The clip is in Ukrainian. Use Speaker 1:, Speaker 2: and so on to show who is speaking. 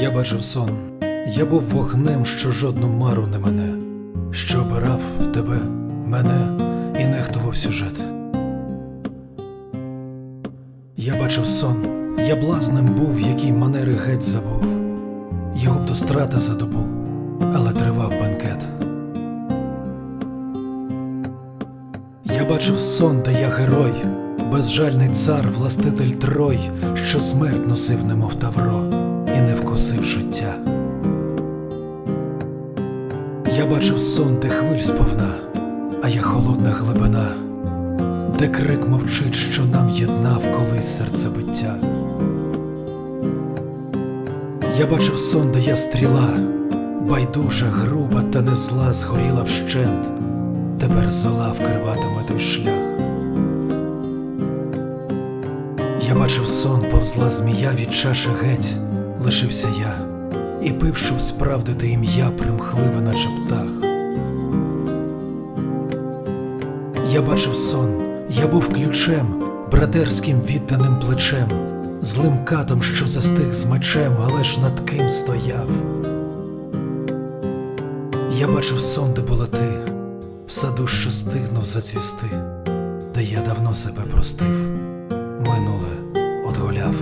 Speaker 1: Я бачив сон, я був вогнем, що жодну мару не мене, що обирав тебе, мене і нехтував сюжет. Я бачив сон, я блазнем був, який манери геть забув, його б до страти за добу, але тривав бенкет. Я бачив сон, де я герой, безжальний цар, властитель Трой, що смерть носив, немов тавро, і не вкусив життя. Я бачив сон, де хвиль сповна, а я холодна глибина, де крик мовчить, що нам єднав колись серцебиття. Я бачив сон, де я стріла, байдужа, груба та не зла згоріла вщент, тепер зола вкриватиме той шлях. Я бачив сон, повзла змія від чаші геть, лишився я, і пив, щоб справдити ім'я примхливе, наче птах. Я бачив сон, я був ключем, братерським відданим плечем, злим катом, що застиг з мечем, але ж над ким стояв. Я бачив сон, де була ти, в саду, що стигнув зацвісти, де я давно себе простив, минуле одголяв.